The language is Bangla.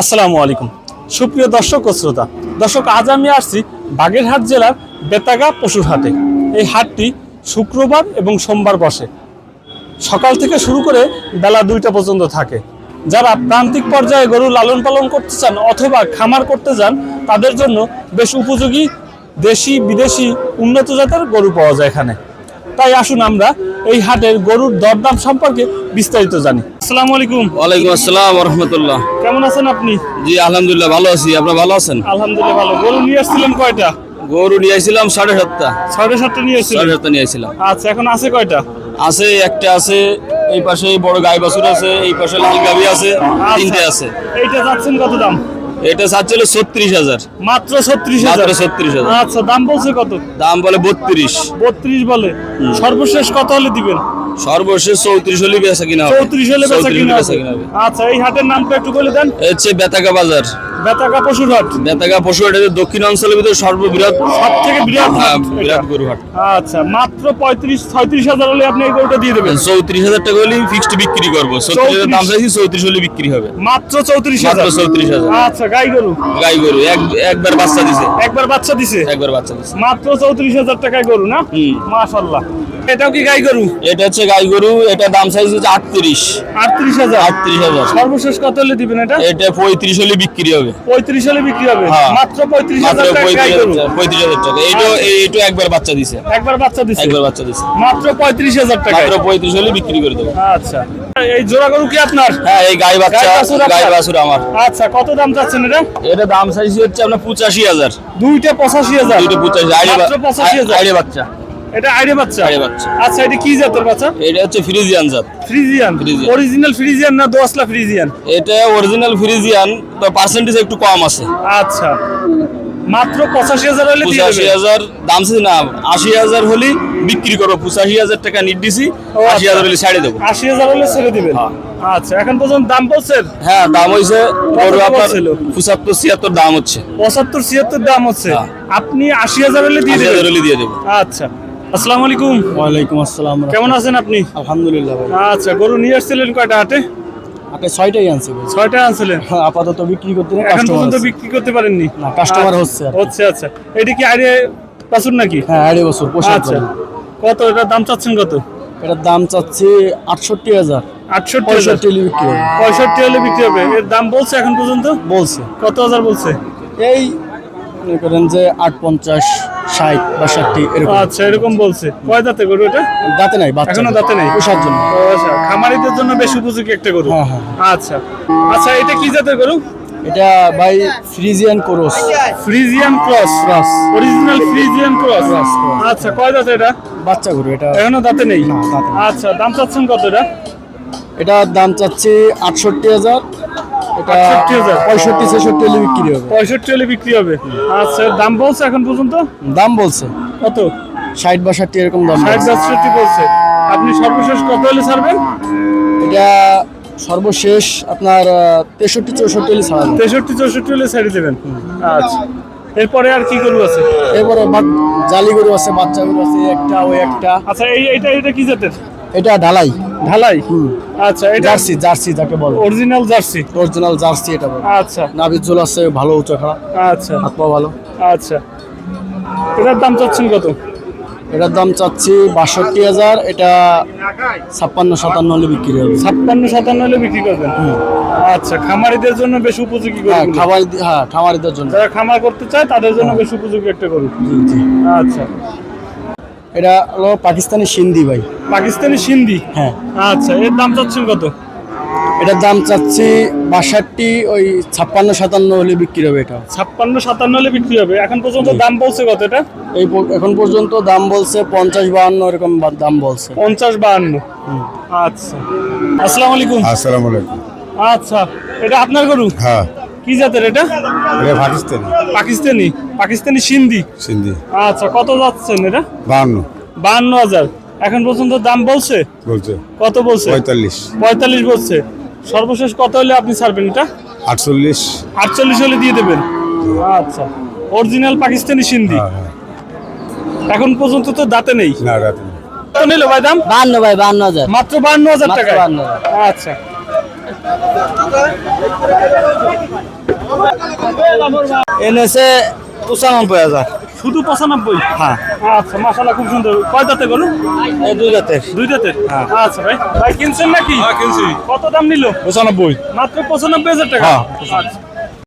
আসসালামু আলাইকুম। সুপ্রিয় দর্শক ও শ্রোতা, দর্শক, আজ আমি আসছি বাগেরহাট জেলার বেতাগা পশুর হাটে। এই হাটটি শুক্রবার এবং সোমবার বসে। সকাল থেকে শুরু করে বেলা দুইটা পর্যন্ত থাকে। যারা প্রান্তিক পর্যায়ে গরু লালন পালন করতে চান অথবা খামার করতে চান তাদের জন্য বেশ উপযোগী দেশি বিদেশি উন্নত জাতের গরু পাওয়া যায় এখানে। তাই আসুন আমরা এই হাটের গরুর দরদাম সম্পর্কে বিস্তারিত জানি। আসসালামু আলাইকুম। ওয়ালাইকুম আসসালাম রহমতুল্লাহ কেমন আছেন আপনি? জি আলহামদুলিল্লাহ ভালো আছি। আপনার ভালো আছেন? আলহামদুলিল্লাহ ভালো। গরু নিয়ে আসছিলেন কয়টা? গরু নিয়ে আসছিলাম সাড়ে সাতটা। সাড়ে সাতটা নিয়ে সাড়ে এসেছিলেন সাতটা নিয়ে আসছিলাম। আচ্ছা এখন আছে কয়টা? আছে একটা আছে এই পাশে বড় গাই বাছুর আছে এই পাশে লাল গাবি আছে তিনটে আছে। এইটা যাচ্ছেন কত দাম? এটা চাচ্ছিল ছত্রিশ হাজার। মাত্র ছত্রিশ হাজার? ছত্রিশ হাজার। আচ্ছা দাম বলছে কত? দাম বলে বত্রিশ। বত্রিশ বলে। সর্বশেষ কত হলে দিবেন? সর্বশেষ চৌত্রিশ হলে বেচা কিনা চৌত্রিশ হলে বেচা কিনা আচ্ছা এই হাটের নামটা একটু বলে দেন। হচ্ছে বেতাকা বাজার। বেতাকা পশুর হাট বেতাকা পশু হাট এটা দক্ষিণ অঞ্চলের ভিতরে সর্ববৃহৎ সব থেকে বিরাট হ্যাঁ, বিরাট এটা। গরু হাট আচ্ছা মাত্র পঁয়ত্রিশ ছয়ত্রিশ হাজার হলে আপনি এই গরুটা দিয়ে দেবেন। চৌত্রিশ হাজার টাকা হলে ফিক্সড বিক্রি করব। হাজার দাম 34 চাইছি চৌত্রিশ হলে বিক্রি হবে। মাত্র চৌত্রিশ হাজার। চৌত্রিশ হাজার। আচ্ছা গাই গরু। গাই গরু এক একবার বাচ্চা দিছে। একবার বাচ্চা দিছে? একবার বাচ্চা দিছে। মাত্র চৌত্রিশ হাজার টাকায় গরু না। মাশাল্লাহ এটাও কি গাই গরু? এটা হচ্ছে গাই গরু এটা দাম চাইছে হচ্ছে আটত্রিশ। আটত্রিশ হাজার? আটত্রিশ হাজার। সর্বশেষ কত হলে দিবেন এটা? এটা পঁয়ত্রিশ হলে বিক্রি হবে। পঁয়ত্রিশ হলে বিক্রি হবে। মাত্র পঁয়ত্রিশ হাজার পঁয়ত্রিশ হাজার টাকা। এইটা এইটা একবার বাচ্চা দিছে। একবার বাচ্চা দিছে? একবার বাচ্চা দিছে। মাত্র পঁয়ত্রিশ হাজার টাকা। মাত্র পঁয়ত্রিশ হলে বিক্রি করে দেবো। আচ্ছা। এই জোড়া গরু কি আপনার? হ্যাঁ এই গাই বাচ্চা বাছুর আমার। আচ্ছা কত দাম চাচ্ছেন এটা? এটা দাম চাইছে হচ্ছে আপনার পঁচাশি হাজার। দুইটা পঁচাশি হাজার। দুইটা পঁচাশি। হাজার। বাচ্চা। এটা আইডে বাচ্চা? আইডে বাচ্চা। আচ্ছা এটা কি জাতের বাচ্চা? এটা হচ্ছে ফ্রিজিয়ান জাত। ফ্রিজিয়ান। অরিজিনাল ফ্রিজিয়ান না দোয়াসলা ফ্রিজিয়ান? এটা অরিজিনাল ফ্রিজিয়ান তো পার্সেন্টেজ একটু কম আছে। আচ্ছা। মাত্র পঁচাশি হাজার হলে পঁচাশি হাজার দাম ছিল না আশি হাজার হলে বিক্রি করব। পঁচাশি হাজার টাকা নিট দিছি আশি আচ্ছা। হাজার হলে ছাড়ে দেবো। আশি হাজার হলে ছেড়ে দিবেন? হ্যাঁ। আচ্ছা এখন পর্যন্ত দাম বলছেন হ্যাঁ দাম হয়েছে গরু আপনার পঁচাত্তর ছিয়াত্তর দাম হচ্ছে। পঁচাত্তর ছিয়াত্তর দাম হচ্ছে। হ্যাঁ। আপনি আশি হাজার হলে দিয়ে দেবেন? দিয়ে দেবো। আচ্ছা। আসসালামু আলাইকুম। ওয়ালাইকুম আসসালাম কেমন আছেন আপনি? আলহামদুলিল্লাহ ভাই আচ্ছা গরু নিয়ে আসছিলেন কয়টা হাটে আপনি ছয়টাই আনছি ভাই ছয়টা আনছিলেন? হ্যাঁ, আপাতত বিক্রি করতে এখন পর্যন্ত বিক্রি করতে পারেননি? না, customer আচ্ছা, হচ্ছে হচ্ছে আচ্ছা। এটা কি আইডিয়া পাসুন নাকি? হ্যাঁ আড়াই বছর আচ্ছা। কত? এটার দাম চাচ্ছেন কত? এটার দাম চাচ্ছি আটষট্টি হাজার। আটষট্টি হাজার। বিক্রি হবে। পঁয়ষট্টি হলে বিক্রি হবে। এর দাম বলছে এখন পর্যন্ত? বলছে। কত হাজার বলছে? এই মনে করেন যে আট পঞ্চাশ ষাট বা ষাটটি এরকম। আচ্ছা এরকম বলছে। কয় দাঁতে গরু এটা? দাঁতে নাই এখনও দাঁতে নেই? পোষার জন্য। আচ্ছা খামারিদের জন্য বেশ উপযোগী একটা গরু। হ্যাঁ, হ্যাঁ। আচ্ছা। আচ্ছা এটা কি জাতের গরু? এটা ভাই Friesian cross. Friesian cross. Cross. Original Friesian cross. আচ্ছা কয় দাঁতে এটা? বাচ্চা গরু এটা এখনও দাঁতে নেই? দাঁতে নেই। আচ্ছা দাম চাচ্ছেন কত এটা? এটার দাম চাচ্ছি আটষট্টি হাজার। এটা 68,000 পঁয়ষট্টি ছেষট্টি হলে বিক্রি হবে। পঁয়ষট্টি হলে বিক্রি হবে। আচ্ছা দাম বলছে এখন পর্যন্ত? দাম বলছে। কত? ষাট বা ষাটটি এরকম দাম ষাট বলছে। বাষট্টি বলছে। আপনি সর্বশেষ কত হলে ছাড়বেন? এটা সর্বশেষ আপনার তেষট্টি চৌষট্টি হলে ছাড়া তেষট্টি চৌষট্টি হলে ছেড়ে দেবেন। আচ্ছা। এরপরে আর কি গরু আছে? এরপরে জালি গরু আছে বাচ্চা গরু আছে একটা ওই একটা। আচ্ছা এই এটা এটা কি জাতের? এটা ঢালাই। ঢালাই? আচ্ছা এটা জার্সি জার্সি যাকে বলে। Original jersey? অরিজিনাল জার্সি এটা বলে। আচ্ছা। নাভির ঝোল আছে ভালো উঁচু খাড়া। আচ্ছা। হাত পা ভালো। আচ্ছা। এটার দাম চাচ্ছেন কত? এটার দাম চাচ্ছি বাষট্টি হাজার এটা ছাপ্পান্ন সাতান্ন হলে বিক্রি হবে। ছাপ্পান্ন সাতান্ন হলে বিক্রি করবেন? আচ্ছা খামারিদের জন্য বেশ উপযোগী হ্যাঁ খাবার হ্যাঁ খামারিদের জন্য। যারা খামার করতে চায় তাদের জন্য বেশ উপযোগী একটা গরু। জি, জি। আচ্ছা। এটা হলো পাকিস্তানি সিন্ধি ভাই। পাকিস্তানি সিন্ধি? হ্যাঁ। আচ্ছা এর দাম চাচ্ছেন কত? এটার দাম চাচ্ছি বাষট্টি ওই ছাপ্পান্ন সাতান্ন হলে বিক্রি হবে এটা। ছাপ্পান্ন সাতান্ন হলে বিক্রি হবে। এখন পর্যন্ত দাম বলছে কত এটা? এই এখন পর্যন্ত দাম বলছে পঞ্চাশ বাহান্ন এরকম দাম বলছে। পঞ্চাশ বাহান্ন। আচ্ছা। আসসালামু আলাইকুম। আসসালামু আলাইকুম। আচ্ছা এটা আপনার গরু? হ্যাঁ। কি জাতের এটা? এটা পাকিস্তানি। পাকিস্তানি? পাকিস্তানি সিন্ধি? সিন্ধি। আচ্ছা কত যাচ্ছেন এটা? বাহান্ন। বাহান্ন হাজার। এখন পর্যন্ত দাম বলছে? বলছে। কত বলছে? পঁয়তাল্লিশ। পঁয়তাল্লিশ বলছে। সর্বশেষ কত হলে আপনি ছাড়বেন এটা? আটচল্লিশ। আটচল্লিশ হলে দিয়ে দেবেন। আচ্ছা। অরিজিনাল পাকিস্তানি সিন্ধি। হ্যাঁ হ্যাঁ। এখন পর্যন্ত তো দাঁতে নেই। না রাতে না। কত নিল ভাই দাম? বাহান্ন ভাই বাহান্ন হাজার। মাত্র বান্ন হাজার মাত্র টাকা 52,000 আচ্ছা। এনেছে পঁচানব্বই হাজার। শুধু পঁচানব্বই? হ্যাঁ। আচ্ছা মাসাল্লাহ খুব সুন্দর। কয় দাঁতে গরু? এই দুই দাঁতে। দুই দাঁতে? আচ্ছা ভাই। ভাই কিনছেন নাকি? কিনছি। কত দাম নিল? পঁচানব্বই। মাত্র পঁচানব্বই হাজার টাকা? হ্যাঁ। আচ্ছা।